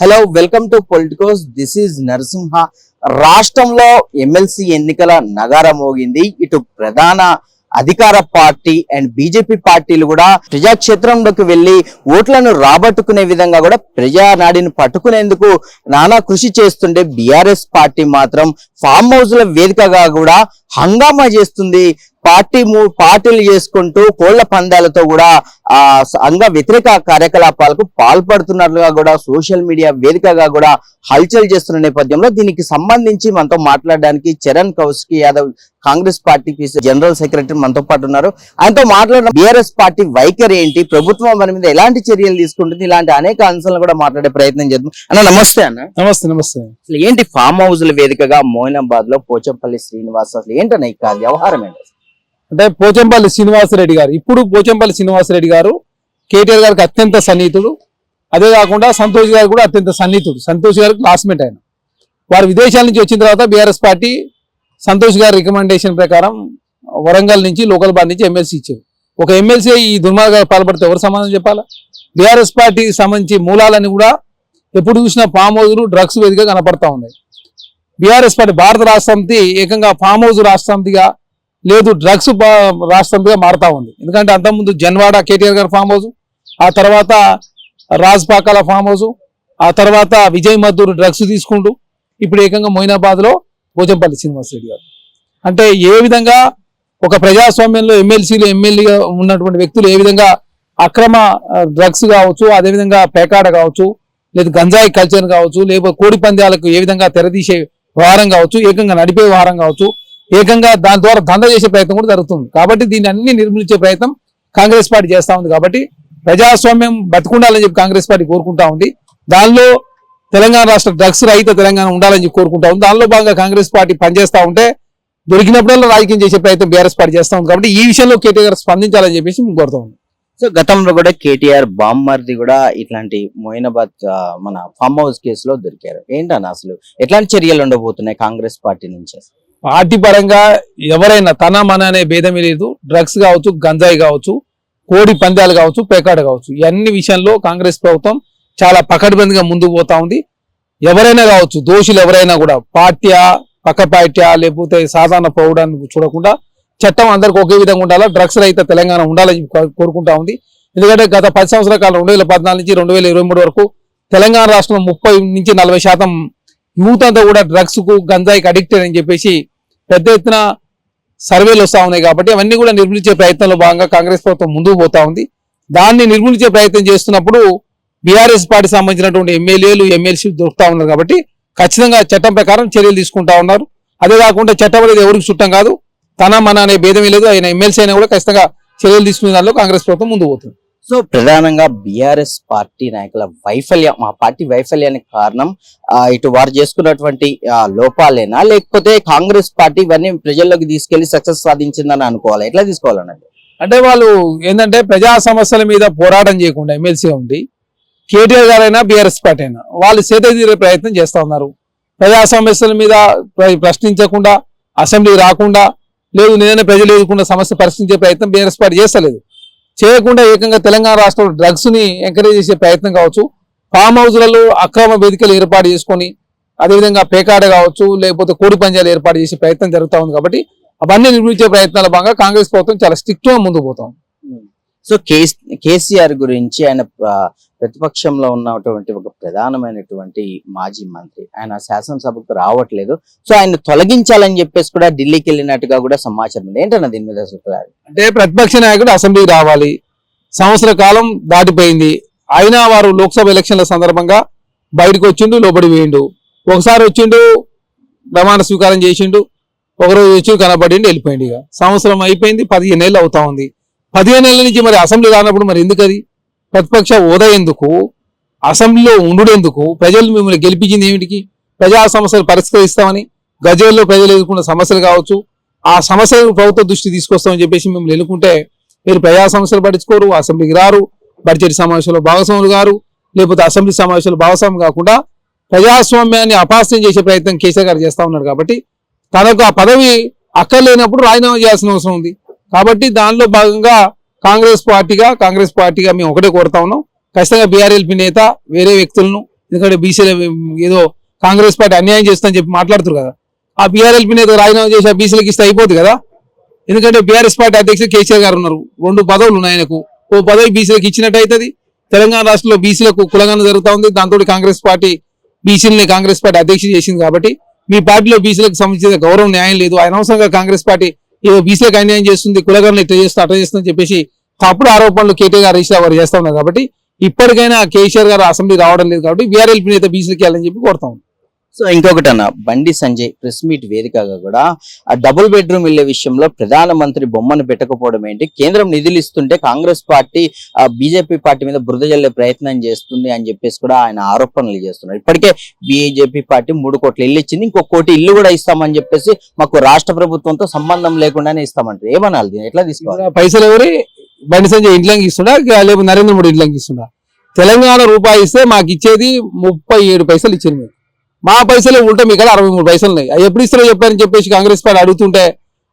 Hello welcome to Politicos this is Narasimha రాష్ట్రంలో MLC ఎన్నికల నగారం మోగింది. ఇటు ప్రధాన అధికార పార్టీ అండ్ బీజేపీ పార్టీలు కూడా ప్రజాక్షేత్రంలోకి వెళ్ళి ఓట్లను రాబట్టుకునే విధంగా కూడా ప్రజానాడిని పట్టుకునేందుకు నానా కృషి చేస్తుండే బీఆర్ఎస్ పార్టీ మాత్రం ఫామ్ హౌస్ల వేదికగా కూడా హంగామా చేస్తుంది. పార్టీ పార్టీలు చేసుకుంటూ కోళ్ళ పందాలతో కూడా ఆ అంగ వ్యతిరేక కార్యకలాపాలకు పాల్పడుతున్నట్లుగా కూడా సోషల్ మీడియా వేదికగా కూడా హల్చల్ చేస్తున్న నేపథ్యంలో దీనికి సంబంధించి మనతో మాట్లాడడానికి Charan Kaushik Yadav Congress party general secretary మనతో పాటు ఉన్నారు. ఆయనతో మాట్లాడిన బీఆర్ఎస్ పార్టీ వైఖరి ఏంటి? ప్రభుత్వం మన మీద ఎలాంటి చర్యలు తీసుకుంటుంది? ఇలాంటి అనేక అంశాలను కూడా మాట్లాడే ప్రయత్నం చేద్దాం. అన్న నమస్తే అన్న. నమస్తే నమస్తే. అసలు ఏంటి ఫామ్ హౌస్ల వేదికగా మోయినాబాద్లో పోచంపల్లి శ్రీనివాస్? అసలు ఏంటన్న ఈ కా- వ్యవహారం ఏంటి? అంటే పోచంపల్లి శ్రీనివాసరెడ్డి గారు. ఇప్పుడు పోచంపల్లి శ్రీనివాసరెడ్డి గారు కేటీఆర్ గారికి అత్యంత సన్నిహితుడు. అదే కాకుండా సంతోష్ గారు కూడా అత్యంత సన్నిహితుడు. సంతోష్ గారు క్లాస్మేట్ ఆయన. వారు విదేశాల నుంచి వచ్చిన తర్వాత బీఆర్ఎస్ పార్టీ సంతోష్ గారి రికమెండేషన్ ప్రకారం వరంగల్ నుంచి లోకల్ బార్ నుంచి ఎమ్మెల్సీ ఇచ్చారు. ఒక ఎమ్మెల్సీ ఈ దుర్మార్గాలు పాల్పడితే ఎవరు సమాధానం చెప్పాలా? బీఆర్ఎస్ పార్టీకి సంబంధించి మూలాలని కూడా ఎప్పుడు చూసినా ఫామ్ హౌజులు డ్రగ్స్ వేదిక కనపడతా ఉన్నాయి. బీఆర్ఎస్ పార్టీ భారత రాష్ట్ర ఏకంగా ఫామ్ హౌస్ లేదు డ్రగ్స్ రాష్ట్రంగా మారుతా ఉంది. ఎందుకంటే అంతకుముందు జన్వాడ కేటీఆర్ గారి ఫామ్ హౌస్ ఆ తర్వాత రాజ్పాకాల ఫామ్ హౌస్ ఆ తర్వాత విజయ్ మద్దూరు డ్రగ్స్ తీసుకుంటూ ఇప్పుడు ఏకంగా మొయినాబాద్లో భోజంపల్లి పోచంపల్లి శ్రీనివాసరెడ్డి గారు. అంటే ఏ విధంగా ఒక ప్రజాస్వామ్యంలో ఎమ్మెల్సీలు ఎమ్మెల్యేగా ఉన్నటువంటి వ్యక్తులు ఏ విధంగా అక్రమ డ్రగ్స్ కావచ్చు అదేవిధంగా పేకాడ కావచ్చు లేదు గంజాయి కల్చర్ కావచ్చు లేకపోతే కోడి పందాలకు ఏ విధంగా తెరదీసే వ్యవహారం కావచ్చు ఏకంగా నడిపే వ్యవహారం కావచ్చు ఏకంగా దాని ద్వారా దంద చేసే ప్రయత్నం కూడా జరుగుతుంది. కాబట్టి దీన్ని అన్ని నిర్మూలించే ప్రయత్నం కాంగ్రెస్ పార్టీ చేస్తా ఉంది కాబట్టి ప్రజాస్వామ్యం బతుకుండాలని చెప్పి కాంగ్రెస్ పార్టీ కోరుకుంటా ఉంది. దానిలో తెలంగాణ రాష్ట్ర డ్రగ్స్ రహిత తెలంగాణ ఉండాలని చెప్పి కోరుకుంటా ఉంది. దానిలో భాగంగా కాంగ్రెస్ పార్టీ పనిచేస్తా ఉంటే దొరికినప్పుడల్లా రాజకీయం చేసే ప్రయత్నం బీఆర్ఎస్ పార్టీ చేస్తూ ఉంది కాబట్టి ఈ విషయంలో కేటీఆర్ స్పందించాలని చెప్పేసి మేము కోరుతా ఉన్నాం. సో గతంలో కూడా కేటీఆర్ బామ్మర్ది కూడా ఇట్లాంటి మోయినాబాద్ మన ఫామ్ హౌస్ కేసులో దొరికారు. ఏంటన్న అసలు ఎట్లాంటి చర్యలు ఉండబోతున్నాయి కాంగ్రెస్ పార్టీ నుంచి? పార్టీ పరంగా ఎవరైనా తన మన అనే భేదమే లేదు. డ్రగ్స్ కావచ్చు గంజాయి కావచ్చు కోడి పందాలు కావచ్చు పేకాట కావచ్చు. ఇవన్నీ విషయంలో కాంగ్రెస్ ప్రభుత్వం చాలా పకడ్బందీగా ముందుకు పోతా ఉంది. ఎవరైనా కావచ్చు దోషులు ఎవరైనా కూడా పార్టీయా పక్క పార్టీయా లేకపోతే సాధారణ పౌడాన్ని చూడకుండా చట్టం అందరికి ఒకే విధంగా ఉండాలా? డ్రగ్స్ రహిత తెలంగాణ ఉండాలని కోరుకుంటా ఉంది. ఎందుకంటే గత పది సంవత్సరాల కాలం రెండు వేల పద్నాలుగు నుంచి రెండు వేల ఇరవై మూడు వరకు తెలంగాణ రాష్ట్రంలో ముప్పై నుంచి నలభై శాతం యూత్ అంతా కూడా డ్రగ్స్కు గంజాయికి అడిక్టెడ్ అని చెప్పేసి పెద్ద ఎత్తున సర్వేలు వస్తూ ఉన్నాయి కాబట్టి అవన్నీ కూడా నిర్మించే ప్రయత్నంలో భాగంగా కాంగ్రెస్ ప్రభుత్వం ముందుకు పోతా ఉంది. దాన్ని నిర్మించే ప్రయత్నం చేస్తున్నప్పుడు బీఆర్ఎస్ పార్టీ సంబంధించినటువంటి ఎమ్మెల్యేలు ఎమ్మెల్సీ దొరుకుతా ఉన్నారు కాబట్టి ఖచ్చితంగా చట్టం ప్రకారం చర్యలు తీసుకుంటా ఉన్నారు. అదే కాకుండా చట్టం అనేది ఎవరికి చుట్టం కాదు. తన మన అనే భేదం లేదు. ఆయన ఎమ్మెల్సీ అయినా కూడా ఖచ్చితంగా చర్యలు తీసుకునే దానిలో కాంగ్రెస్ ప్రభుత్వం ముందు పోతుంది. సో ప్రధానంగా బిఆర్ఎస్ పార్టీ నాయకుల వైఫల్యం మా పార్టీ వైఫల్యానికి కారణం ఇటు వారు చేసుకున్నటువంటి లోపాలేనా? లేకపోతే కాంగ్రెస్ పార్టీ ఇవన్నీ ప్రజల్లోకి తీసుకెళ్ళి సక్సెస్ సాధించిందని అనుకోవాలి? ఎట్లా తీసుకోవాలన్నది అంటే వాళ్ళు ఏంటంటే ప్రజా సమస్యల మీద పోరాటం చేయకుండా ఎమ్మెల్సీ ఉంది కేటీఆర్ గారైనా బీఆర్ఎస్ పార్టీ అయినా వాళ్ళు సేత తీరే ప్రయత్నం చేస్తూ ఉన్నారు. ప్రజా సమస్యల మీద ప్రశ్నించకుండా అసెంబ్లీ రాకుండా లేదు నేనే ప్రజలు ఎదుర్కొన్న సమస్య పరిష్కరించే ప్రయత్నం బీఆర్ఎస్ పార్టీ చేస్తలేదు. చేయకుండా ఏకంగా తెలంగాణ రాష్ట్రంలో డ్రగ్స్ని ఎంకరేజ్ చేసే ప్రయత్నం కావచ్చు. ఫామ్ హౌస్లలో అక్రమ వేదికలు ఏర్పాటు చేసుకొని అదేవిధంగా పేకాడ కావచ్చు లేకపోతే కోడి పంజాలు ఏర్పాటు చేసే ప్రయత్నం జరుగుతూ ఉంది కాబట్టి అవన్నీ నిర్మించే ప్రయత్నాల భాగంగా కాంగ్రెస్ ప్రభుత్వం చాలా స్ట్రిక్ట్గా ముందుకు పోతాం సో కేసీఆర్ గురించి ఆయన ప్రతిపక్షంలో ఉన్నటువంటి ఒక ప్రధానమైనటువంటి మాజీ మంత్రి. ఆయన శాసనసభకు రావట్లేదు. సో ఆయన తొలగించాలని చెప్పేసి కూడా ఢిల్లీకి వెళ్ళినట్టుగా కూడా సమాచారం ఉంది. ఏంటన్న దీని మీద అసలు అంటే ప్రతిపక్ష నాయకుడు అసెంబ్లీకి రావాలి. సంవత్సర కాలం దాటిపోయింది. అయినా వారు లోక్సభ ఎలక్షన్ల సందర్భంగా బయటకు వచ్చిండు లోబడి వేయండు ఒకసారి వచ్చిండు ప్రమాణ స్వీకారం చేసిండు. ఒకరోజు వచ్చి కనబడిండు వెళ్ళిపోయిండు ఇక. సంవత్సరం అయిపోయింది పదిహేను నెలలు అవుతా ఉంది. పదిహేను నెలల నుంచి మరి అసెంబ్లీ రానప్పుడు మరి ఎందుకు అది ప్రతిపక్ష హోదా ఎందుకు? అసెంబ్లీలో ఉండుడెందుకు? ప్రజలు మిమ్మల్ని గెలిపించింది ఏమిటికి? ప్రజా సమస్యలు పరిష్కరిస్తామని గజల్లో ప్రజలు ఎదుర్కొన్న సమస్యలు కావచ్చు ఆ సమస్యలను ప్రభుత్వ దృష్టి తీసుకొస్తామని చెప్పేసి మిమ్మల్ని ఎన్నుకుంటే మీరు ప్రజా సమస్యలు పట్టించుకోరు అసెంబ్లీకి రారు బడ్జెట్ సమావేశంలో భాగస్వాములు గారు లేకపోతే అసెంబ్లీ సమావేశాలు భాగస్వామి కాకుండా ప్రజాస్వామ్యాన్ని అపాస్యం చేసే ప్రయత్నం కేసీఆర్ గారు చేస్తూ ఉన్నారు కాబట్టి తనకు ఆ పదవి అక్కర్లేనప్పుడు రాజీనామా చేయాల్సిన అవసరం ఉంది. కాబట్టి దానిలో భాగంగా కాంగ్రెస్ పార్టీగా కాంగ్రెస్ పార్టీగా మేము ఒకటే కోరుతా ఉన్నాం. ఖచ్చితంగా బీఆర్ఎల్పీ నేత వేరే వ్యక్తులను ఎందుకంటే బీసీల ఏదో కాంగ్రెస్ పార్టీ అన్యాయం చేస్తుందని చెప్పి మాట్లాడుతారు కదా. ఆ బీఆర్ఎల్పీ నేత రాజీనామా చేసి ఆ బీసీలకు ఇస్తే అయిపోతుంది కదా. ఎందుకంటే బీఆర్ఎస్ పార్టీ అధ్యక్షుడు కేసీఆర్ గారు ఉన్నారు. రెండు పదవులు ఉన్నాయి ఆయనకు. ఓ పదవి బీసీలకు ఇచ్చినట్టు అవుతుంది. తెలంగాణ రాష్ట్రంలో బీసీలకు కులగానం జరుగుతూ ఉంది. దాంతో కాంగ్రెస్ పార్టీ బీసీలని కాంగ్రెస్ పార్టీ అధ్యక్షుడు చేసింది కాబట్టి మీ పార్టీలో బీసీలకు సంబంధించిన గౌరవం న్యాయం లేదు. ఆయన అవసరంగా కాంగ్రెస్ పార్టీ ఏదో బీసీలకు అన్యాయం చేస్తుంది కులగరణ ఇట్లా చేస్తూ అట్లా చేస్తుందని చెప్పేసి తప్పుడు ఆరోపణలు కేటీఆర్ గారు రిజిస్టర్ గారు చేస్తా ఉన్నారు కాబట్టి ఇప్పటికైనా కేసీఆర్ గారు అసెంబ్లీ రావడం లేదు కాబట్టి బీఆర్ఎల్పీ నేత బీసీలకి వెళ్ళని చెప్పి కోరుతాం సో ఇంకొకటి అన్న బండి సంజయ్ ప్రెస్ మీట్ వేదికగా కూడా ఆ డబుల్ బెడ్రూమ్ ఇళ్ళ విషయంలో ప్రధానమంత్రి బొమ్మను పెట్టకపోవడం ఏంటి? కేంద్రం నిధులు ఇస్తుంటే కాంగ్రెస్ పార్టీ ఆ బీజేపీ పార్టీ మీద బురద జల్లే ప్రయత్నం చేస్తుంది అని చెప్పేసి కూడా ఆయన ఆరోపణలు చేస్తున్నారు. ఇప్పటికే బీజేపీ పార్టీ మూడు కోట్ల ఇల్లు ఇచ్చింది ఇంకో కోటి ఇల్లు కూడా ఇస్తామని చెప్పేసి మాకు రాష్ట్ర ప్రభుత్వంతో సంబంధం లేకుండానే ఇస్తామంటారు. ఏమనాలి ఎట్లా తీసుకోవాలి? పైసలు ఎవరి? బండి సంజయ్ ఇంట్లోకి ఇస్తుండా? లేకపోతే నరేంద్ర మోడీ ఇంట్లోకి ఇస్తుండా? తెలంగాణ రూపాయి ఇస్తే మాకు ఇచ్చేది ముప్పై ఏడు పైసలు ఇచ్చింది మీరు మా పైసలే ఉంటే మీ కదా అరవై మూడు పైసలు ఉన్నాయి. ఎప్పుడు ఇస్తారో చెప్పారని చెప్పేసి కాంగ్రెస్ పార్టీ అడుగుతుంటే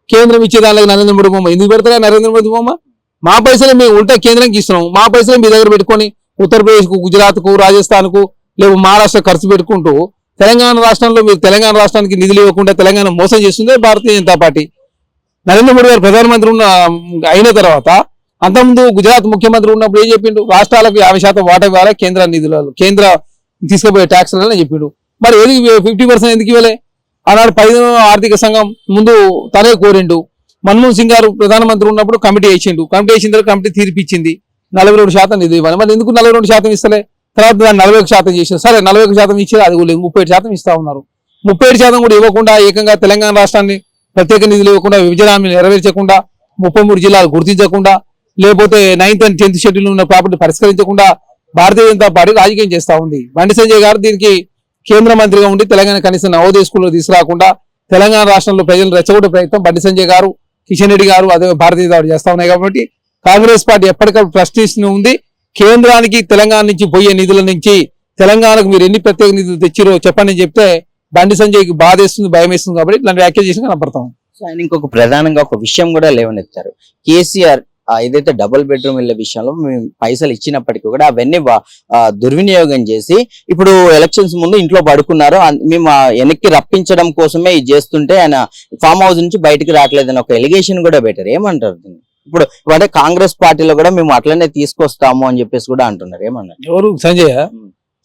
కేంద్రం ఇచ్చేదానికి నరేంద్ర మోడీ బొమ్మ ఎందుకు పెడతారా నరేంద్ర మోడీ బొమ్మ? మా పైసలే మేము ఉంటే కేంద్రంకి ఇస్తున్నాం. మా పైసలే మీ దగ్గర పెట్టుకొని ఉత్తరప్రదేశ్కు గుజరాత్కు రాజస్థాన్కు లేవు మహారాష్ట్ర ఖర్చు పెట్టుకుంటూ తెలంగాణ రాష్ట్రంలో మీరు తెలంగాణ రాష్ట్రానికి నిధులు ఇవ్వకుండా తెలంగాణ మోసం చేస్తుందే భారతీయ జనతా పార్టీ. నరేంద్ర మోడీ గారు ప్రధానమంత్రి ఉన్న అయిన తర్వాత అంతకుముందు గుజరాత్ ముఖ్యమంత్రి ఉన్నప్పుడు ఏం చెప్పిండు? రాష్ట్రాలకు యాభై శాతం వాటా ఇవ్వాలి? కేంద్ర నిధులలో కేంద్ర తీసుకుపోయే ట్యాక్స్లని చెప్పిండు. మరి ఏది ఫిఫ్టీ పర్సెంట్ ఎందుకు ఇవ్వలే? ఆనాడు పదిహేను ఆర్థిక సంఘం ముందు తనే కోరిండు. మన్మోహన్ సింగ్ గారు ప్రధానమంత్రి ఉన్నప్పుడు కమిటీ వేసిండు. కమిటీ వేసిన తర్వాత కమిటీ తీర్పిచ్చింది. నలభై రెండు శాతం నిధులు ఇవ్వాలి. మరి ఎందుకు నలభై రెండు శాతం ఇస్తలే? తర్వాత దాన్ని నలభై ఒక శాతం చేసారు సరే నలభై ఒక శాతం ఇచ్చేది అది కూడా లేదు. ముప్పై ఏడు శాతం ఇస్తా ఉన్నారు. ముప్పై ఏడు శాతం కూడా ఇవ్వకుండా ఏకంగా తెలంగాణ రాష్ట్రాన్ని ప్రత్యేక నిధులు ఇవ్వకుండా విభజన హామీలు నెరవేర్చకుండా ముప్పై మూడు జిల్లాలు గుర్తించకుండా లేకపోతే నైన్త్ అండ్ టెన్త్ షెడ్యూల్ ఉన్న ప్రాపర్టీ పరిష్కరించకుండా భారతీయ జనతా పార్టీ రాజకీయం చేస్తూ ఉంది. బండి సంజయ్ గారు దీనికి కేంద్ర మంత్రిగా ఉండి తెలంగాణ కనీసం నవోదయ స్కూల్లో తీసుకురాకుండా తెలంగాణ రాష్ట్రంలో ప్రజలు రెచ్చగొట్టే ప్రయత్నం బండి సంజయ్ గారు కిషన్ రెడ్డి గారు అదే భారతీయ జనతా చేస్తా ఉన్నాయి కాబట్టి కాంగ్రెస్ పార్టీ ఎప్పటికప్పుడు ప్రశ్నిస్తూనే ఉంది. కేంద్రానికి తెలంగాణ నుంచి పోయే నిధుల నుంచి తెలంగాణకు మీరు ఎన్ని ప్రత్యేక నిధులు తెచ్చిరో చెప్పండి చెప్తే బండి సంజయ్కి బాధేస్తుంది భయం వేస్తుంది కాబట్టి ఇట్లాంటి వ్యాఖ్యలు చేసి కనపడతాం. సో ఆయన ఇంకొక ప్రధానంగా ఒక విషయం కూడా లేవనెత్తారు. కేసీఆర్ ఏదైతే డబుల్ బెడ్రూమ్ ఇళ్ళ విషయంలో మేము పైసలు ఇచ్చినప్పటికీ కూడా అవన్నీ దుర్వినియోగం చేసి ఇప్పుడు ఎలక్షన్స్ ముందు ఇంట్లో పడుకున్నారు. మేము వెనక్కి రప్పించడం కోసమే ఇది చేస్తుంటే ఆయన ఫామ్ హౌస్ నుంచి బయటికి రావట్లేదని ఒక ఎలిగేషన్ కూడా పెట్టారు. ఏమంటారు? ఇప్పుడు అంటే కాంగ్రెస్ పార్టీలో కూడా మేము అట్లనే తీసుకొస్తాము అని చెప్పేసి కూడా అంటున్నారు. ఏమన్నారు ఎవరు? సంజయ్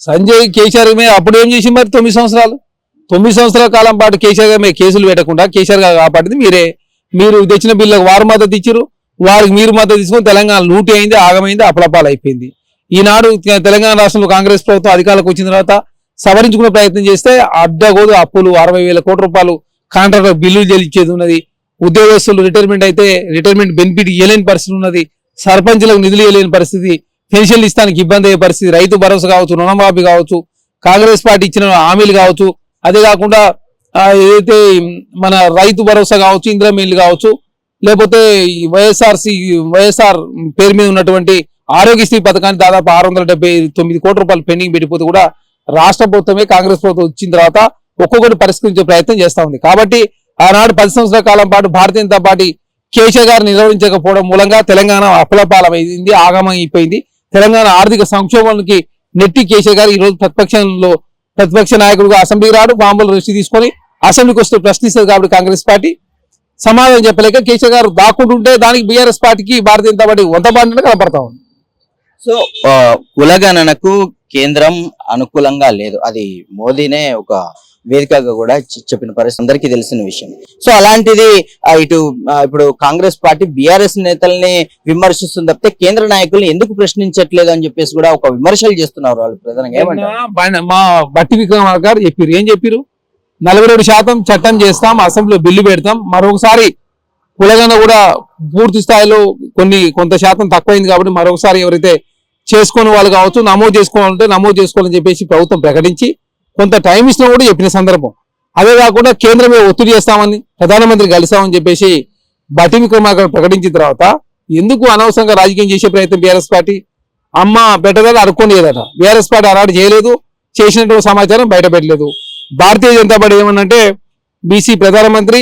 సంజయ్ కేసీఆర్ అప్పుడు ఏం చేసి మరి తొమ్మిది సంవత్సరాలు? తొమ్మిది సంవత్సరాల కాలం పాటు కేసీఆర్ గారి కేసులు పెట్టకుండా కేసీఆర్ గారు కాపాడింది మీరే. మీరు తెచ్చిన బిల్లులకు వారు మద్దతు ఇచ్చారు వారికి మీరు మద్దతు తీసుకొని తెలంగాణ లూటి అయింది ఆగమైంది అపలపాలు అయిపోయింది ఈనాడు తెలంగాణ రాష్ట్రంలో కాంగ్రెస్ ప్రభుత్వం అధికారులకు వచ్చిన తర్వాత సవరించుకునే ప్రయత్నం చేస్తే అడ్డగోదు అప్పులు అరవై వేల కోట్ల రూపాయలు కాంట్రాక్టర్ బిల్లులు చెల్లించేది ఉన్నది. ఉద్యోగస్తులు రిటైర్మెంట్ అయితే రిటైర్మెంట్ బెనిఫిట్ ఇవ్వలేని పరిస్థితి ఉన్నది. సర్పంచ్లకు నిధులు ఇవ్వలేని పరిస్థితి. పెన్షన్లు ఇస్తానికి ఇబ్బంది అయ్యే పరిస్థితి. రైతు భరోసా కావచ్చు రుణమాఫీ కావచ్చు కాంగ్రెస్ పార్టీ ఇచ్చిన హామీలు కావచ్చు అదే కాకుండా ఏదైతే మన రైతు భరోసా కావచ్చు ఇందిరా కావచ్చు లేకపోతే ఈ వైఎస్ఆర్సి వైఎస్ఆర్ పేరు మీద ఉన్నటువంటి ఆరోగ్యశ్రీ పథకాన్ని దాదాపు ఆరు వందల డెబ్బై తొమ్మిది కోట్ల రూపాయలు పెండింగ్ పెట్టిపోతే కూడా రాష్ట్ర ప్రభుత్వమే కాంగ్రెస్ ప్రభుత్వం వచ్చిన తర్వాత ఒక్కొక్కటి పరిష్కరించే ప్రయత్నం చేస్తా ఉంది. కాబట్టి ఆనాడు పది సంవత్సరాల కాలం పాటు భారతీయ జనతా పార్టీ కేసీఆర్ గారు నిర్వహించకపోవడం మూలంగా తెలంగాణ అప్పలపాలమైంది ఆగమం అయిపోయింది తెలంగాణ ఆర్థిక సంక్షోభానికి నెట్టి కేసీఆర్ గారు ఈ రోజు ప్రతిపక్షంలో ప్రతిపక్ష నాయకుడుగా అసెంబ్లీకి రాడు మామూలు దృష్టి తీసుకొని అసెంబ్లీకి వస్తూ ప్రశ్నిస్తారు కాబట్టి కాంగ్రెస్ పార్టీ. సమాధానం చెప్పలేక కేసీఆర్ గారు దాక్కుంటుంటే దానికి బీఆర్ఎస్ పార్టీకి భారతీయ జనతా పార్టీ వంత బాంటే కనపడతా ఉంది. సో కులగణనకు కేంద్రం అనుకూలంగా లేదు. అది మోదీనే ఒక వేదికగా కూడా చెప్పిన పరిస్థితి. అందరికీ తెలిసిన విషయం. సో అలాంటిది ఇటు ఇప్పుడు కాంగ్రెస్ పార్టీ బీఆర్ఎస్ నేతల్ని విమర్శిస్తుంది తప్పితే కేంద్ర నాయకుల్ని ఎందుకు ప్రశ్నించట్లేదు అని చెప్పేసి కూడా ఒక విమర్శలు చేస్తున్నారు వాళ్ళు ప్రధానంగా. మా బట్టి విక్రమార్క గారు చెప్పారు ఏం చెప్పారు నలభై శాతం చట్టం చేస్తాం అసెంబ్లీలో బిల్లు పెడతాం. మరొకసారి కులగన కూడా పూర్తి స్థాయిలో కొన్ని కొంత శాతం తక్కువైంది కాబట్టి మరొకసారి ఎవరైతే చేసుకునే వాళ్ళు కావచ్చు నమోదు చేసుకోవాలంటే నమోదు చేసుకోవాలని చెప్పేసి ప్రభుత్వం ప్రకటించి కొంత టైం ఇచ్చినా కూడా చెప్పిన సందర్భం. అదే కాకుండా కేంద్రమే ఒత్తిడి చేస్తామని ప్రధానమంత్రి కలిసామని చెప్పేసి బట్టి విక్రమార్క ప్రకటించిన తర్వాత ఎందుకు అనవసరంగా రాజకీయం చేసే ప్రయత్నం బీఆర్ఎస్ పార్టీ? అమ్మ పెట్టదని అనుకోలేదట బీఆర్ఎస్ పార్టీ అలాంటి చేయలేదు చేసినటువంటి సమాచారం బయట పెట్టలేదు భారతీయ జనతా పార్టీ ఏమన్నంటే బీసీ ప్రధానమంత్రి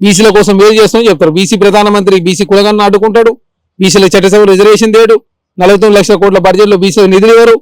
బీసీల కోసం వేరు చేస్తామని చెప్తారు. బీసీ ప్రధానమంత్రి బీసీ కులగన్న ఆడుకుంటాడు. బీసీల చట్టసభ రిజర్వేషన్ తేడు. నలభై తొమ్మిది లక్షల కోట్ల బడ్జెట్లో బీసీ నిధులు ఇవ్వరు.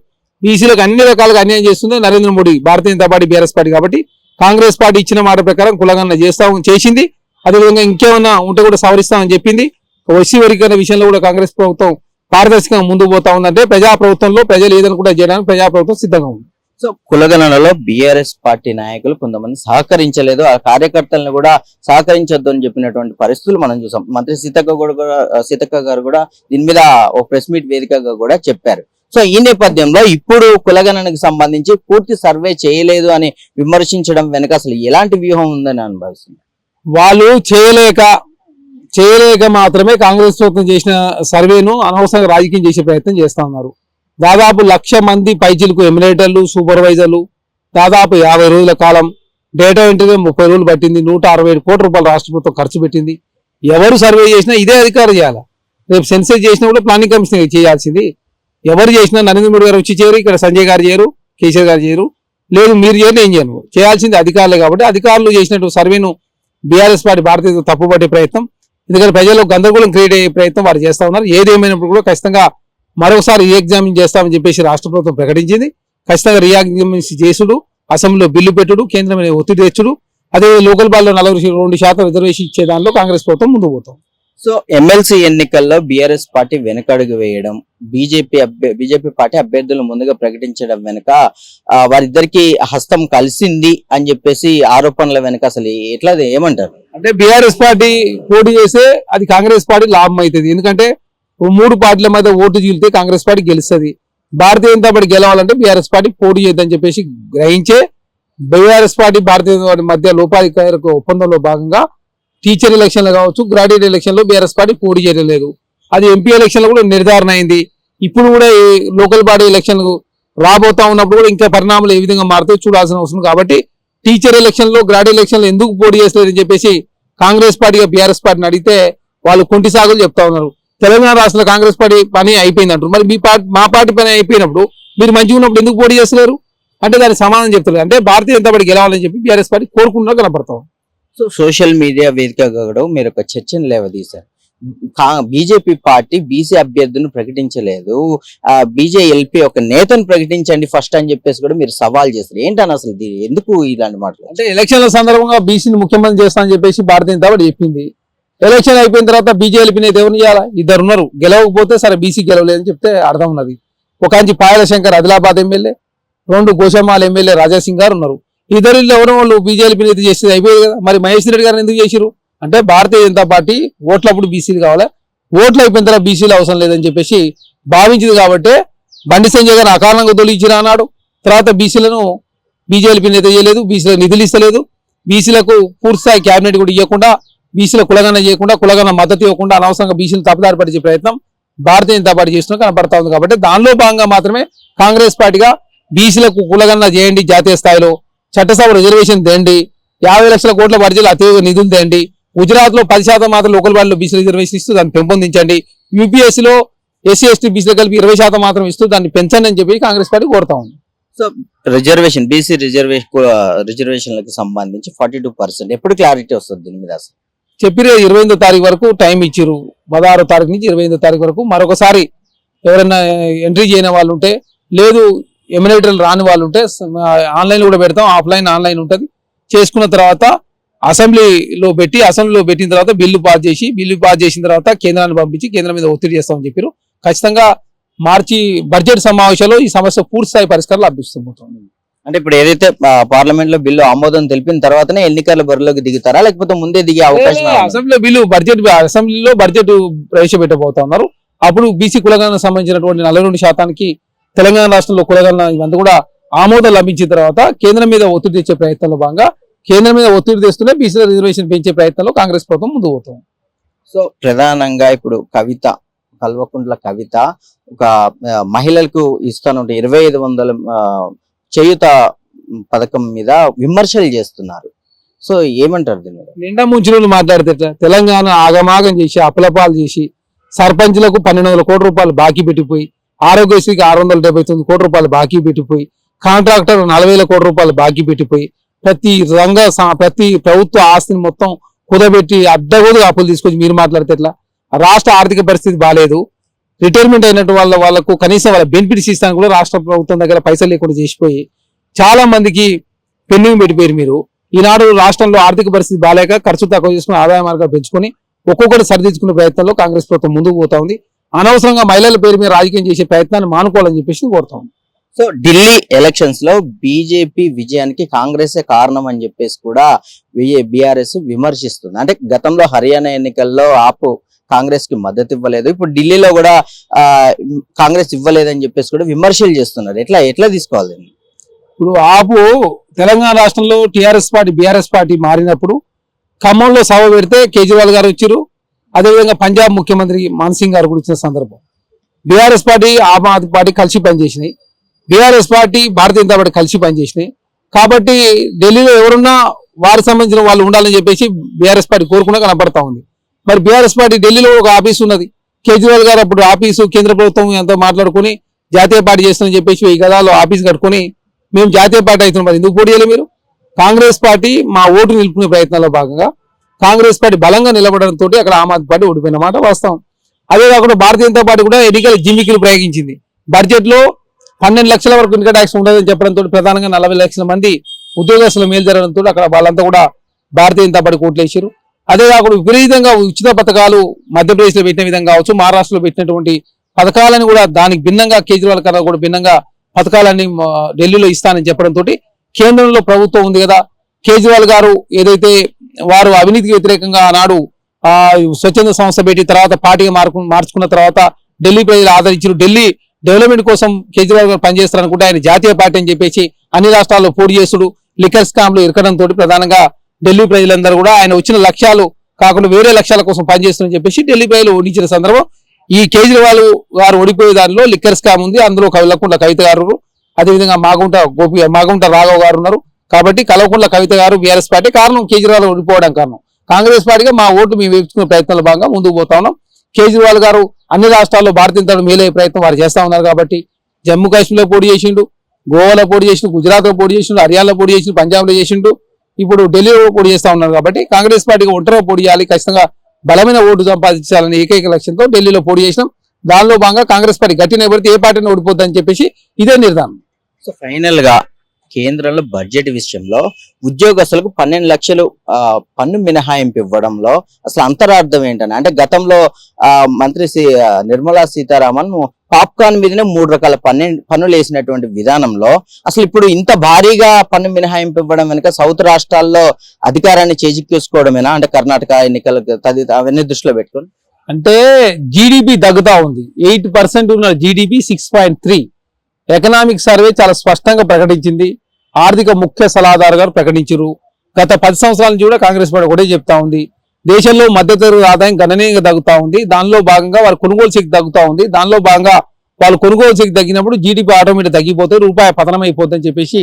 బీసీలకు అన్ని రకాలుగా అన్యాయం చేస్తుంది Narendra Modi Bharatiya Janata party BRS party కాబట్టి కాంగ్రెస్ పార్టీ ఇచ్చిన మాట ప్రకారం కులగన్న చేస్తాం చేసింది. అదేవిధంగా ఇంకేమన్నా ఉంటే కూడా సవరిస్తామని చెప్పింది. వసీ వర్గీకరణ విషయంలో కూడా కాంగ్రెస్ ప్రభుత్వం పారదర్శకంగా ముందుకు పోతా ఉందంటే ప్రజా ప్రభుత్వంలో ప్రజలు కూడా చేయడానికి ప్రజా ప్రభుత్వం సిద్ధంగా ఉంది. సో కులగణనలో బిఆర్ఎస్ పార్టీ నాయకులు కొంతమంది సహకరించలేదు. ఆ కార్యకర్తలను కూడా సహకరించొద్దు అని చెప్పినటువంటి పరిస్థితులు మనం చూసాం. మంత్రి సీతక్క కూడా సీతక్క గారు కూడా దీని మీద ఓ ప్రెస్ మీట్ వేదికగా కూడా చెప్పారు. సో ఈ నేపథ్యంలో ఇప్పుడు కులగణనకు సంబంధించి పూర్తి సర్వే చేయలేదు అని విమర్శించడం వెనుక అసలు ఎలాంటి వ్యూహం ఉందని అనిపిస్తుంది వాళ్ళు చేయలేక చేయలేక మాత్రమే కాంగ్రెస్ ప్రభుత్వం చేసిన సర్వేను అనవసరంగా రాజకీయం చేసే ప్రయత్నం చేస్తా ఉన్నారు. దాదాపు లక్ష మంది పైచిలకు ఎమ్యులేటర్లు సూపర్వైజర్లు దాదాపు యాభై రోజుల కాలం డేటా ఎంట్రీ ముప్పై రోజులు పట్టింది. నూట అరవై ఏడు కోట్ల రూపాయలు రాష్ట్ర ప్రభుత్వం ఖర్చు పెట్టింది. ఎవరు సర్వే చేసినా ఇదే అధికారం చేయాలి? రేపు సెన్సెస్ చేసినా కూడా ప్లానింగ్ కమిషన్ చేయాల్సింది. ఎవరు చేసినా నరేంద్ర మోడీ గారు వచ్చి చేయరు ఇక్కడ సంజయ్ గారు చేయరు కేసీఆర్ గారు చేయరు. లేదు మీరు చేయరు నేను చేయను. చేయాల్సింది అధికారులే కాబట్టి అధికారులు చేసినట్టు సర్వేను బీఆర్ఎస్ పార్టీ భారతీయ తప్పుపట్టే ప్రయత్నం. ఎందుకంటే ప్రజల్లో గందరగోళం క్రియేట్ అయ్యే ప్రయత్నం వారు చేస్తూ ఉన్నారు. ఏది కూడా ఖచ్చితంగా మరొకసారి రీఎగ్జామిన్ చేస్తామని చెప్పేసి రాష్ట్ర ప్రభుత్వం ప్రకటించింది. ఖచ్చితంగా రీఎగ్జామిన్ చేసుడు అసెంబ్లీలో బిల్లు పెట్టుడు కేంద్రం మీద ఒత్తిడి తెచ్చుడు. అదే లోకల్ బాల్లో నలభై రెండు శాతం రిజర్వేషన్ ఇచ్చే దానిలో కాంగ్రెస్ ప్రభుత్వం ముందుకు పోతాం సో ఎమ్మెల్సీ ఎన్నికల్లో బిఆర్ఎస్ పార్టీ వెనకడుగు వేయడం బీజేపీ బీజేపీ పార్టీ అభ్యర్థులు ముందుగా ప్రకటించడం వెనుక వారిద్దరికి హస్తం కలిసింది అని చెప్పేసి ఆరోపణల వెనుక అసలు ఎట్లా ఏమంటారు? అంటే బీఆర్ఎస్ పార్టీ పోటీ చేస్తే అది కాంగ్రెస్ పార్టీ లాభం అవుతుంది. ఎందుకంటే మూడు పార్టీల మధ్య ఓటు చీలితే కాంగ్రెస్ పార్టీ గెలుస్తుంది. భారతీయ జనతా పార్టీ గెలవాలంటే బీఆర్ఎస్ పార్టీ పోటీ చేద్దని చెప్పేసి గ్రహించే BRS party Bharatiya Janata party మధ్య లోపాధికారులకు ఒప్పందంలో భాగంగా టీచర్ ఎలక్షన్లు కావచ్చు గ్రాడ్యుయేట్ ఎలక్షన్లో బీఆర్ఎస్ పార్టీ పోటీ చేయడం లేదు. అది ఎంపీ ఎలక్షన్లో కూడా నిర్ధారణ అయింది. ఇప్పుడు కూడా ఈ లోకల్ బాడీ ఎలక్షన్లు రాబోతా ఉన్నప్పుడు కూడా ఇంకా పరిణామాలు ఏ విధంగా మారుతాయి చూడాల్సిన అవసరం కాబట్టి టీచర్ ఎలక్షన్లో గ్రాడ్యుయేట్ ఎలక్షన్లో ఎందుకు పోటీ చేస్తలేదని చెప్పేసి కాంగ్రెస్ పార్టీగా బీఆర్ఎస్ పార్టీని అడిగితే వాళ్ళు కొంటి సాగులు చెప్తా ఉన్నారు. తెలంగాణ రాష్ట్రంలో కాంగ్రెస్ పార్టీ పని అయిపోయింది అంటారు. మరి మీ పార్టీ మా పార్టీ పని అయిపోయినప్పుడు మీరు మంచిగా ఉన్నప్పుడు ఎందుకు పోటీ చేస్తలేరు? అంటే దానికి సమాధానం చెప్తారు అంటే భారతీయ జనతా పార్టీ గెలవాలని చెప్పి బీఆర్ఎస్ పార్టీ కోరుకుంటున్నా కనపడతాం. సో సోషల్ మీడియా వేదికగా కూడా మీరు ఒక చర్చను లేవదీశారు. బీజేపీ పార్టీ బీసీ అభ్యర్థులను ప్రకటించలేదు. ఆ బీజేఎల్పీ ఒక నేతను ప్రకటించండి ఫస్ట్ అని చెప్పేసి కూడా మీరు సవాల్ చేస్తారు ఏంటని అసలు ఎందుకు ఇలాంటి మాటలు? అంటే ఎలక్షన్ల సందర్భంగా బీసీని ముఖ్యమంత్రి చేస్తానని చెప్పేసి భారతీయ జనతా పార్టీ చెప్పింది. ఎలక్షన్ అయిపోయిన తర్వాత బీజేపీ నేత ఎవరిని చేయాలా ఇద్దరు ఉన్నారు. గెలవకపోతే సరే బీసీ గెలవలేదని చెప్తే అర్థం ఉన్నది. ఒక అంచి పాయల శంకర్ ఆదిలాబాద్ ఎమ్మెల్యే రెండు గోషమాల ఎమ్మెల్యే రాజాసింగ్ గారు ఉన్నారు. ఇద్దరు ఎవరో వాళ్ళు బీజేపీ నేత చేసేది అయిపోయేది కదా? మరి మహేష్ రెడ్డి గారు ఎందుకు చేసిరు అంటే భారతీయ జనతా పార్టీ ఓట్లప్పుడు బీసీలు కావాలి? ఓట్లు అయిపోయిన తర్వాత బీసీలు అవసరం లేదని చెప్పేసి భావించింది కాబట్టి బండి సంజయ్ గారు అకారణంగా తొలగించిన అన్నాడు. తర్వాత బీసీలను బీజేపీ నేత చేయలేదు బీసీలకు నిధులు ఇస్తలేదు. బీసీలకు పూర్తిస్థాయి క్యాబినెట్ కూడా ఇవ్వకుండా బీసీల కులగన చేయకుండా కులగన మద్దతు ఇవ్వకుండా అనవసరంగా బీసీలు తప్పుదారి పడిచే ప్రయత్నం భారతీయ జనతా పార్టీ చేస్తున్నా కనపడతా ఉంది కాబట్టి దానిలో భాగంగా మాత్రమే కాంగ్రెస్ పార్టీగా బీసీలకు కులగన్న చేయండి జాతీయ స్థాయిలో. చట్టసభ రిజర్వేషన్ తేండి యాభై లక్షల కోట్ల బడ్జెట్ అతివేగ నిధులు తేండి గుజరాత్లో పది శాతం మాత్రం లోకల్ బాడీలో బీసీ రిజర్వేషన్ ఇస్తూ దాన్ని పెంపొందించండి. యూపీఎస్సీలో ఎస్సీ ఎస్టీ బీసీలు కలిపి ఇరవై శాతం మాత్రం ఇస్తూ దాన్ని పెంచండి అని చెప్పి కాంగ్రెస్ పార్టీ కోరుతా ఉంది. సో రిజర్వేషన్ బీసీ రిజర్వేషన్ రిజర్వేషన్లకు సంబంధించి ఫార్టీ టూ పర్సెంట్. ఎప్పుడు క్లారిటీ వస్తుంది దీని మీద అసలు? చెప్పిరే ఇరవై ఎనిమిదో తారీఖు వరకు టైం ఇచ్చిర్రు. పదహారో తారీఖు నుంచి ఇరవై ఎనిమిదో తారీఖు వరకు మరొకసారి ఎవరైనా ఎంట్రీ చేయని వాళ్ళు ఉంటే లేదు ఎమినేటర్లు రాని వాళ్ళు ఉంటే ఆన్లైన్ కూడా పెడతాం ఆఫ్లైన్ ఆన్లైన్ ఉంటుంది. చేసుకున్న తర్వాత అసెంబ్లీలో పెట్టి అసెంబ్లీలో పెట్టిన తర్వాత బిల్లు పాస్ చేసి బిల్లు పాస్ చేసిన తర్వాత కేంద్రాన్ని పంపించి కేంద్రం మీద ఒత్తిడి చేస్తామని చెప్పారు ఖచ్చితంగా మార్చి బడ్జెట్ సమావేశంలో ఈ సమస్య పూర్తి స్థాయి పరిష్కారం లభిస్తుంది అంటే ఇప్పుడు ఏదైతే పార్లమెంట్లో బిల్లు ఆమోదం తెలిపిన తర్వాతనే ఎన్నికల బరిలోకి దిగుతారా? లేకపోతే ముందే దిగే అవకాశం? అసెంబ్లీలో బిల్లు బడ్జెట్ అసెంబ్లీలో బడ్జెట్ ప్రవేశపెట్టబోతా ఉన్నారు. అప్పుడు బీసీ కులగణకు సంబంధించినటువంటి నలభై రెండు శాతానికి తెలంగాణ రాష్ట్రంలో కులగణన ఇవంతా కూడా ఆమోదం లభించిన తర్వాత కేంద్రం మీద ఒత్తిడి తెచ్చే ప్రయత్నంలో భాగంగా కేంద్రం మీద ఒత్తిడి తెస్తూనే బీసీల రిజర్వేషన్ పెంచే ప్రయత్నంలో కాంగ్రెస్ ప్రభుత్వం ముందు పోతుంది. సో ప్రధానంగా ఇప్పుడు కవిత కల్వకుంట్ల కవిత ఒక మహిళలకు ఇస్తాను ఇరవై ఐదు వందల చేయుత పథకం మీద విమర్శలు చేస్తున్నారు. సో ఏమంటారు దీని మీద? నిండా ముంచిన మాట్లాడితే తెలంగాణ ఆగమాగం చేసి అప్పలపాలు చేసి సర్పంచ్లకు పన్నెండు వందల కోట్ల రూపాయలు బాకీ పెట్టిపోయి ఆరోగ్యశ్రీకి ఆరు వందల డెబ్బై తొమ్మిది కోట్ల రూపాయలు బాకీ పెట్టిపోయి కాంట్రాక్టర్ నలభై వేల కోట్ల రూపాయలు బాకీ పెట్టిపోయి ప్రతి రంగ స- ప్రతి ప్రభుత్వ ఆస్తిని మొత్తం కుదబెట్టి అడ్డగోదుగా అప్పులు తీసుకొచ్చి మీరు మాట్లాడితే ఎట్లా? రాష్ట్ర ఆర్థిక పరిస్థితి బాగాలేదు రిటైర్మెంట్ అయినట్టు వాళ్ళ వాళ్ళకు కనీసం వాళ్ళ బెనిఫిట్స్ ఇస్తాను కూడా రాష్ట్ర ప్రభుత్వం దగ్గర పైసలు లేకుండా చేసిపోయి చాలా మందికి పెండింగ్ పెట్టిపోయారు మీరు. ఈనాడు రాష్ట్రంలో ఆర్థిక పరిస్థితి బాగాలేక ఖర్చు తక్కువ చేసుకుని ఆదాయ మార్గాలు పెంచుకొని ఒక్కొక్కటి సరిదిద్దుకునే ప్రయత్నంలో కాంగ్రెస్ ప్రభుత్వం ముందుకు పోతా ఉంది. అనవసరంగా మహిళల పేరు మీద రాజకీయం చేసే ప్రయత్నాన్ని మానుకోవాలని చెప్పేసి కోరుతా ఉంది. సో ఢిల్లీ ఎలక్షన్స్లో బీజేపీ విజయానికి కాంగ్రెసే కారణం అని చెప్పేసి కూడా బీఆర్ఎస్ విమర్శిస్తుంది. అంటే గతంలో హర్యానా ఎన్నికల్లో ఆపు కాంగ్రెస్కి మద్దతు ఇవ్వలేదు. ఇప్పుడు ఢిల్లీలో కూడా ఆ, కాంగ్రెస్ ఇవ్వలేదని చెప్పేసి కూడా విమర్శలు చేస్తున్నారు. ఎట్లా ఎట్లా తీసుకోవాలి ఇప్పుడు ఆపు తెలంగాణ రాష్ట్రంలో టిఆర్ఎస్ పార్టీ బీఆర్ఎస్ పార్టీ మారినప్పుడు ఖమ్మంలో సభ పెడితే కేజ్రీవాల్ గారు వచ్చారు అదేవిధంగా పంజాబ్ ముఖ్యమంత్రి మాన్సింగ్ గారు కూడా ఇచ్చిన సందర్భం. BRS party Aam Aadmi party కలిసి పనిచేసినాయి. BRS party Bharatiya Janata party కలిసి పనిచేసినాయి. కాబట్టి ఢిల్లీలో ఎవరున్నా వారికి సంబంధించిన వాళ్ళు ఉండాలని చెప్పేసి బీఆర్ఎస్ పార్టీ కోరుకున్నా కనపడతా ఉంది. మరి బీఆర్ఎస్ పార్టీ ఢిల్లీలో ఒక ఆఫీస్ ఉన్నది. కేజ్రీవాల్ గారు అప్పుడు ఆఫీసు కేంద్ర ప్రభుత్వం ఎంతో మాట్లాడుకుని జాతీయ పార్టీ చేస్తుందని చెప్పేసి ఈ గదాలో ఆఫీస్ కట్టుకొని మేము జాతీయ పార్టీ అవుతున్నాం. మరి ఎందుకు పోటీ చేయలేదు మీరు? కాంగ్రెస్ పార్టీ మా ఓటు నిలుపుకునే ప్రయత్నంలో భాగంగా కాంగ్రెస్ పార్టీ బలంగా నిలబడడంతో అక్కడ ఆమ్ ఆద్మీ పార్టీ ఓడిపోయిన మాట వాస్తవం. అదే కాకుండా భారతీయ జనతా పార్టీ కూడా ఎన్నికల జిమ్మికిలు ప్రయోగించింది. బడ్జెట్లో పన్నెండు లక్షల వరకు ఇన్కమ్ ట్యాక్స్ ఉండదని చెప్పడంతో ప్రధానంగా నలభై లక్షల మంది ఉద్యోగస్తుల మేలు జరగడంతో అక్కడ వాళ్ళంతా కూడా భారతీయ జనతా పార్టీ ఓట్లు వేసారు. అదే కాకుండా విపరీతంగా ఉచిత పథకాలు మధ్యప్రదేశ్లో పెట్టిన విధంగా కావచ్చు మహారాష్ట్రలో పెట్టినటువంటి పథకాలను కూడా దానికి భిన్నంగా కేజ్రీవాల్ కన్నా కూడా భిన్నంగా పథకాలన్నీ ఢిల్లీలో ఇస్తానని చెప్పడంతో కేంద్రంలో ప్రభుత్వం ఉంది కదా. కేజ్రీవాల్ గారు ఏదైతే వారు అవినీతికి వ్యతిరేకంగా ఆనాడు ఆ స్వచ్ఛంద సంస్థ పెట్టి తర్వాత పార్టీగా మార్పు మార్చుకున్న తర్వాత ఢిల్లీ ప్రజలు ఆదరించారు. ఢిల్లీ డెవలప్మెంట్ కోసం కేజ్రీవాల్ గారు పనిచేస్తారనుకుంటే ఆయన జాతీయ పార్టీ అని చెప్పేసి అన్ని రాష్ట్రాల్లో పోటీ చేసుడు లిక్కర్ స్కామ్లు ఇరకడంతో ప్రధానంగా ఢిల్లీ ప్రజలందరూ కూడా ఆయన వచ్చిన లక్ష్యాలు కాకుండా వేరే లక్ష్యాల కోసం పనిచేస్తుందని చెప్పేసి ఢిల్లీ ప్రజలు ఓడించిన సందర్భం. ఈ కేజ్రీవాల్ గారు ఓడిపోయే దానిలో లిక్కర్ స్కామ్ ఉంది. అందులో కవిలకుండ కవిత గారు అదేవిధంగా మాగుంట గోపి మాగుంట రాఘవ్ గారు ఉన్నారు. కాబట్టి కలవకుంట్ల కవిత గారు బీఆర్ఎస్ పార్టీ కారణం కేజ్రీవాల్ ఓడిపోవడం కారణం. కాంగ్రెస్ పార్టీగా మా ఓటు మేము వేపించుకునే ప్రయత్నాల భాగంగా ముందుకు పోతా ఉన్నాం. కేజ్రీవాల్ గారు అన్ని రాష్ట్రాల్లో భారతీయ జనతా మేలే ప్రయత్నం వారు చేస్తా ఉన్నారు కాబట్టి జమ్మూ కాశ్మీర్లో పోటీ చేసిండు గోవాలో పోటీ చేసిండు గుజరాత్లో పోటీ చేసిండు హర్యానాలో పోటీ చేసిండు పంజాబ్లో చేసిండు. ఇప్పుడు ఢిల్లీలో పోటీ చేస్తా ఉన్నారు కాబట్టి కాంగ్రెస్ పార్టీకి ఒంటరిగా పోటీ చేయాలి ఖచ్చితంగా బలమైన ఓటు సంపాదించాలని ఏకైక లక్ష్యంతో ఢిల్లీలో పోటీ చేసినాం. దానిలో భాగంగా కాంగ్రెస్ పార్టీ గట్టి నిలబడితే ఏ పార్టీని ఓడిపోద్దని చెప్పేసి ఇదే నిర్ధారణ. సో ఫైనల్గా కేంద్రంలో బడ్జెట్ విషయంలో ఉద్యోగస్తులకు పన్నెండు లక్షలు పన్ను మినహాయింపు ఇవ్వడంలో అసలు అంతరార్థం ఏంటని? అంటే గతంలో ఆ, మంత్రి నిర్మలా సీతారామన్ పాప్కార్న్ మీదనే మూడు రకాల పన్ను పన్నులు వేసినటువంటి విధానంలో అసలు ఇప్పుడు ఇంత భారీగా పన్ను మినహాయింపు ఇవ్వడం వెనుక సౌత్ రాష్ట్రాల్లో అధికారాన్ని చేజిక్కేసుకోవడమేనా? అంటే కర్ణాటక ఎన్నికల అవన్నీ దృష్టిలో పెట్టుకొని. అంటే జీడిపి తగ్గుతా ఉంది. ఎయిట్ పర్సెంట్ ఉన్న GDP six point three. Economic survey చాలా స్పష్టంగా ప్రకటించింది. ఆర్థిక ముఖ్య సలహాదారు గారు ప్రకటించారు. గత పది సంవత్సరాల నుంచి కూడా కాంగ్రెస్ పార్టీ ఒకటే చెప్తా ఉంది. దేశంలో మధ్యతరగతి ఆదాయం గణనీయంగా తగ్గుతూ ఉంది. దానిలో భాగంగా వారి కొనుగోలు శక్తి తగ్గుతూ ఉంది. దానిలో భాగంగా వాళ్ళు కొనుగోలు శక్తి తగ్గినప్పుడు జీడిపి ఆటోమేటిక్ తగ్గిపోతే రూపాయి పతనం అయిపోతుంది అని చెప్పేసి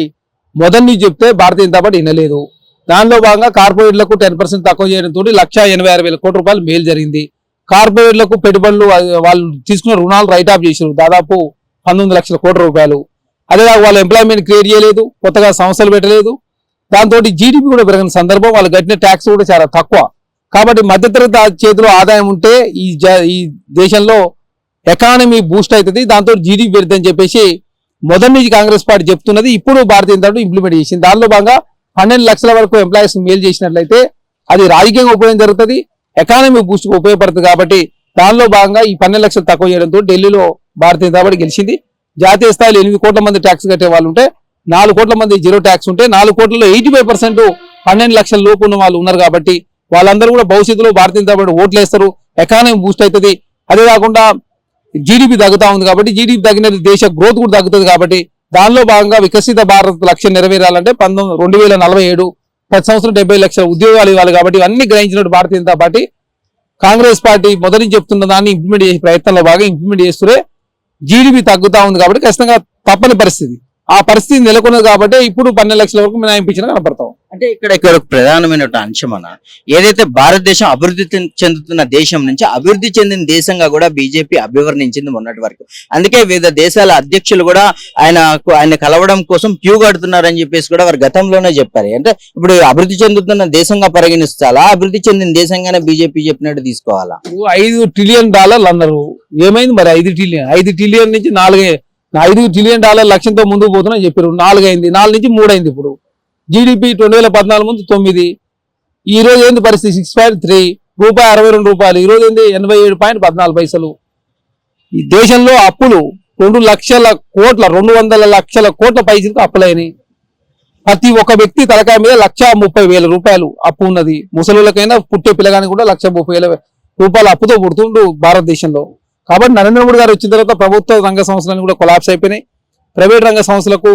మొదటి నుంచి చెప్తే భారతీయ జనతా పార్టీ వినలేదు. దానిలో భాగంగా కార్పొరేట్లకు టెన్ పర్సెంట్ తక్కువ చేయడంతో లక్ష ఎనభై ఆరు వేల కోట్ల రూపాయలు మేలు జరిగింది. కార్పొరేట్లకు పెట్టుబడులు వాళ్ళు తీసుకున్న రుణాలు రైట్ ఆఫ్ చేశారు దాదాపు పంతొమ్మిది లక్షల కోట్ల రూపాయలు. అదే వాళ్ళు ఎంప్లాయ్మెంట్ క్రియేట్ చేయలేదు. కొత్తగా సంస్థలు పెట్టలేదు. దాంతో జీడిపి కూడా పెరిగిన సందర్భం వాళ్ళు కట్టిన ట్యాక్స్ కూడా చాలా తక్కువ. కాబట్టి మధ్యతరగతి చేతిలో ఆదాయం ఉంటే ఈ జ- ఈ దేశంలో ఎకానమీ బూస్ట్ అవుతుంది. దాంతో జీడీపీ పెరుగుతుందని చెప్పేసి మొదటి నుంచి కాంగ్రెస్ పార్టీ చెప్తున్నది. ఇప్పుడు భారతీయ జనతా పార్టీ ఇంప్లిమెంట్ చేసింది. దానిలో భాగంగా పన్నెండు లక్షల వరకు ఎంప్లాయీస్ మేలు చేసినట్లయితే అది రాజకీయంగా ఉపయోగం జరుగుతుంది. ఎకానమీ బూస్ట్ ఉపయోగపడుతుంది కాబట్టి దానిలో భాగంగా ఈ పన్నెండు లక్షలు తక్కువ చేయడంతో ఢిల్లీలో భారతీయ జనతా పార్టీ గెలిచింది. జాతీయ స్థాయిలో ఎనిమిది కోట్ల మంది ట్యాక్స్ కట్టే వాళ్ళు ఉంటే నాలుగు కోట్ల మంది జీరో ట్యాక్స్ ఉంటే నాలుగు కోట్లలో ఎయిటీ ఫైవ్ పర్సెంట్ పన్నెండు లక్షల లోపు ఉన్న వాళ్ళు ఉన్నారు కాబట్టి వాళ్ళందరూ కూడా భవిష్యత్తులో భారతీయ జనతా పార్టీ ఓట్లు వేస్తారు. ఎకానమీ బూస్ట్ అవుతుంది. అదే కాకుండా జీడిపి తగ్గుతా ఉంది కాబట్టి జీడిపి తగ్గినది దేశ గ్రోత్ కూడా తగ్గుతుంది కాబట్టి దానిలో భాగంగా వికసిత భారత్ లక్ష్యం నెరవేరాలంటే పంతొమ్మిది రెండు వేల నలభై ఏడు ప్రతి సంవత్సరం డెబ్బై లక్షల ఉద్యోగాలు ఇవ్వాలి కాబట్టి ఇవన్నీ గ్రహించినట్టు భారతీయ జనతా పార్టీ కాంగ్రెస్ పార్టీ మొదటి చెప్తున్న దాన్ని ఇంప్లిమెంట్ చేసే ప్రయత్నంలో భాగంగా ఇంప్లిమెంట్ చేస్తూనే జీడిపి తగ్గుతా ఉంది కాబట్టి ఖచ్చితంగా తప్పని పరిస్థితి. ఆ పరిస్థితి నెలకొన్నది కాబట్టి ఇప్పుడు పన్నెండు లక్షల వరకు మినాయింపించిన కనపడతాం. అంటే ఇక్కడ ఇక్కడ ఒక ప్రధానమైన అంశం అన్న. ఏదైతే భారతదేశం అభివృద్ధి చెంద- చెందుతున్న దేశం నుంచి అభివృద్ధి చెందిన దేశంగా కూడా బీజేపీ అభివర్ణించింది మొన్నటి వరకు. అందుకే వివిధ దేశాల అధ్యక్షులు కూడా ఆయన ఆయన కలవడం కోసం క్యూ కడుతున్నారని చెప్పేసి కూడా వారు గతంలోనే చెప్పారు. అంటే ఇప్పుడు అభివృద్ధి చెందుతున్న దేశంగా పరిగణిస్తాలా? అభివృద్ధి చెందిన దేశంగానే బీజేపీ చెప్పినట్టు తీసుకోవాలా? ఐదు ట్రిలియన్ డాలర్లు అన్నారు ఏమైంది మరి ఐదు ట్రిలియన్ ఐదు ట్రిలియన్ నుంచి నాలుగే ఐదు ట్రిలియన్ డాలర్ లక్ష్యంతో ముందుకు పోతున్నాయి చెప్పారు. నాలుగు అయింది నాలుగు నుంచి మూడు అయింది ఇప్పుడు. జీడిపి రెండు వేల పద్నాలుగు ముందు తొమ్మిది. ఈ రోజు ఏంది పరిస్థితి? సిక్స్ పాయింట్ త్రీ రూపాయి అరవై రెండు రూపాయలు. ఈ రోజు ఏంది? ఎనభై ఏడు పాయింట్ పద్నాలుగు పైసలు. ఈ దేశంలో అప్పులు రెండు లక్షల కోట్ల రెండు వందల లక్షల కోట్ల పైసలకు అప్పులైనవి ప్రతి ఒక్క వ్యక్తి తలకాయ మీద లక్ష ముప్పై వేల రూపాయలు అప్పు ఉన్నది. ముసలులకైనా పుట్టే పిల్లగానికి కూడా లక్ష ముప్పై వేల రూపాయల అప్పుతో పుడుతుండు భారతదేశంలో. కాబట్టి నరేంద్ర మోడీ గారు వచ్చిన తర్వాత ప్రభుత్వ రంగ సంస్థలన్నీ కూడా కొలాప్స్ అయిపోయినాయి. ప్రైవేట్ రంగ సంస్థలకు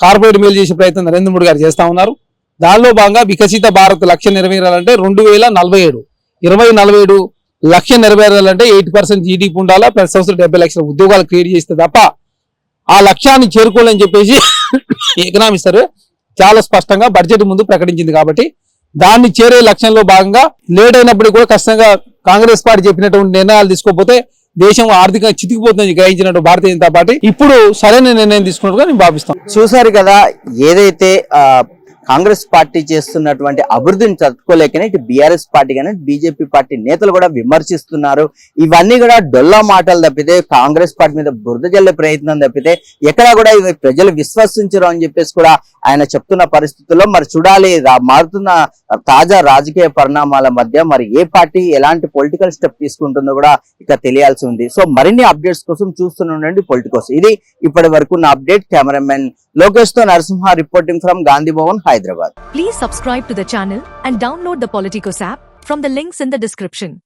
కార్పొరేట్ మేలు చేసే ప్రయత్నం నరేంద్ర మోడీ గారు చేస్తా ఉన్నారు. దానిలో భాగంగా వికసిత భారత్ లక్ష్యం నెరవేరాలంటే రెండు వేల నలభై ఏడు ఇరవై నలభై ఏడు లక్ష్యం నెరవేరాలంటే ఎయిట్ పర్సెంట్ జీడీపీ ఉండాలా ప్రతి సంవత్సరం డెబ్బై లక్షల ఉద్యోగాలు క్రియేట్ చేస్తే తప్ప ఆ లక్ష్యాన్ని చేరుకోవాలని చెప్పేసి ఎకనామిక్ సర్వే చాలా స్పష్టంగా బడ్జెట్ ముందు ప్రకటించింది కాబట్టి దాన్ని చేరే లక్ష్యంలో భాగంగా లేట్ అయినప్పటికీ కూడా ఖచ్చితంగా కాంగ్రెస్ పార్టీ చెప్పినటువంటి నిర్ణయాలు తీసుకోకపోతే దేశం ఆర్థికంగా చితికిపోతుందని గ్రహించినట్టు భారతీయ జనతా పార్టీ ఇప్పుడు సరైన నిర్ణయం తీసుకున్నట్టుగా నేను భావిస్తాను. చూసారు కదా ఏదైతే కాంగ్రెస్ పార్టీ చేస్తున్నటువంటి అభివృద్ధిని తట్టుకోలేకనే ఇటు బీఆర్ఎస్ పార్టీ కానీ బీజేపీ పార్టీ నేతలు కూడా విమర్శిస్తున్నారు. ఇవన్నీ కూడా డొల్లా మాటలు తప్పితే కాంగ్రెస్ పార్టీ మీద బురద జల్లే ప్రయత్నం తప్పితే ఎక్కడా కూడా ఇవి ప్రజలు విశ్వసించరు అని చెప్పేసి కూడా ఆయన చెప్తున్న పరిస్థితుల్లో మరి చూడాలి. మారుతున్న తాజా రాజకీయ పరిణామాల మధ్య మరి ఏ పార్టీ ఎలాంటి పొలిటికల్ స్టెప్ తీసుకుంటుందో కూడా ఇక తెలియాల్సి ఉంది. సో మరిన్ని అప్డేట్స్ కోసం చూస్తూనే ఉండండి పొలిటికోస్ ఇది ఇప్పటి వరకు నా update cameraman Lokesh to Narasimha reporting from Gandhi Bhavan, Hyderabad. Please subscribe to the channel and download the Politicos app from the links in the description.